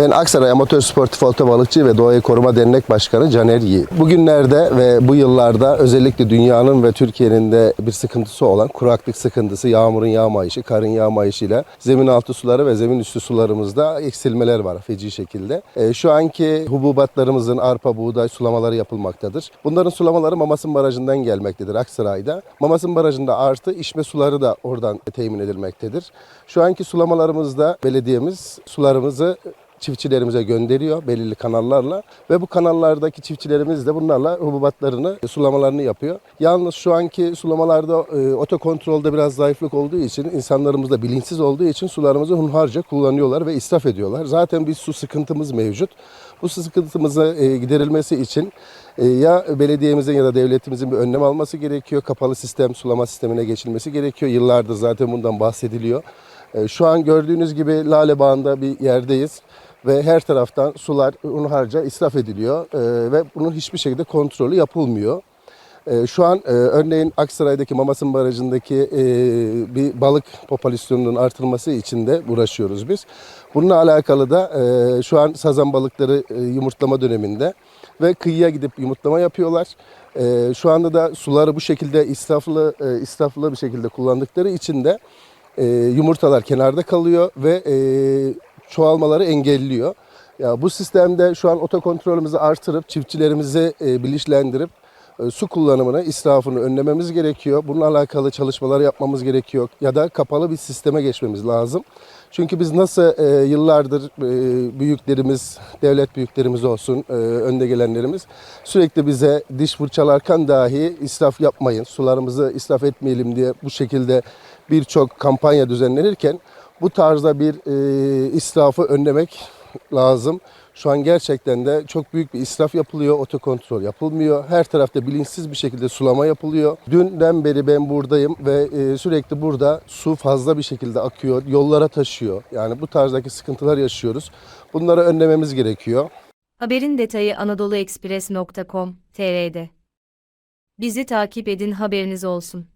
Ben Aksaray Amatör Sportif Olta Balıkçı ve Doğayı Koruma Dernek Başkanı Caner Yiğit. Bugünlerde ve bu yıllarda özellikle dünyanın ve Türkiye'nin de bir sıkıntısı olan kuraklık sıkıntısı, yağmurun yağmayışı, karın yağmayışıyla zemin altı suları ve zemin üstü sularımızda eksilmeler var feci şekilde. E, şu anki hububatlarımızın arpa, buğday sulamaları yapılmaktadır. Bunların sulamaları Mamasın Barajı'ndan gelmektedir Aksaray'da. Mamasın Barajı'nda artı içme suları da oradan temin edilmektedir. Şu anki sulamalarımızda belediyemiz sularımızı çiftçilerimize gönderiyor belirli kanallarla ve bu kanallardaki çiftçilerimiz de bunlarla hububatlarını, sulamalarını yapıyor. Yalnız şu anki sulamalarda e, otokontrolde biraz zayıflık olduğu için insanlarımız da bilinçsiz olduğu için sularımızı hunharca kullanıyorlar ve israf ediyorlar. Zaten bir su sıkıntımız mevcut. Bu su sıkıntımızı e, giderilmesi için e, ya belediyemizin ya da devletimizin bir önlem alması gerekiyor. Kapalı sistem, sulama sistemine geçilmesi gerekiyor. Yıllardır zaten bundan bahsediliyor. E, Şu an gördüğünüz gibi Lale Bağı'nda bir yerdeyiz ve her taraftan sular hunharca israf ediliyor e, ve bunun hiçbir şekilde kontrolü yapılmıyor. E, Şu an e, örneğin Aksaray'daki Mamasın Barajı'ndaki e, bir balık popülasyonunun artırılması için de uğraşıyoruz biz. Bununla alakalı da e, şu an sazan balıkları e, yumurtlama döneminde ve kıyıya gidip yumurtlama yapıyorlar. E, Şu anda da suları bu şekilde israflı e, israflı bir şekilde kullandıkları için de e, yumurtalar kenarda kalıyor ve e, çoğalmaları engelliyor. Ya bu sistemde şu an otokontrolümüzü artırıp çiftçilerimizi e, bilinçlendirip e, su kullanımını, israfını önlememiz gerekiyor. Bununla alakalı çalışmalar yapmamız gerekiyor ya da kapalı bir sisteme geçmemiz lazım. Çünkü biz nasıl e, yıllardır e, büyüklerimiz, devlet büyüklerimiz olsun, e, önde gelenlerimiz sürekli bize diş fırçalarken dahi israf yapmayın, sularımızı israf etmeyelim diye bu şekilde birçok kampanya düzenlenirken bu tarzda bir e, israfı önlemek lazım. Şu an gerçekten de çok büyük bir israf yapılıyor, otokontrol yapılmıyor. Her tarafta bilinçsiz bir şekilde sulama yapılıyor. Dünden beri ben buradayım ve e, sürekli burada su fazla bir şekilde akıyor, yollara taşıyor. Yani bu tarzdaki sıkıntılar yaşıyoruz. Bunları önlememiz gerekiyor. Haberin detayı anadoluekspres.com.tr'de. Bizi takip edin haberiniz olsun.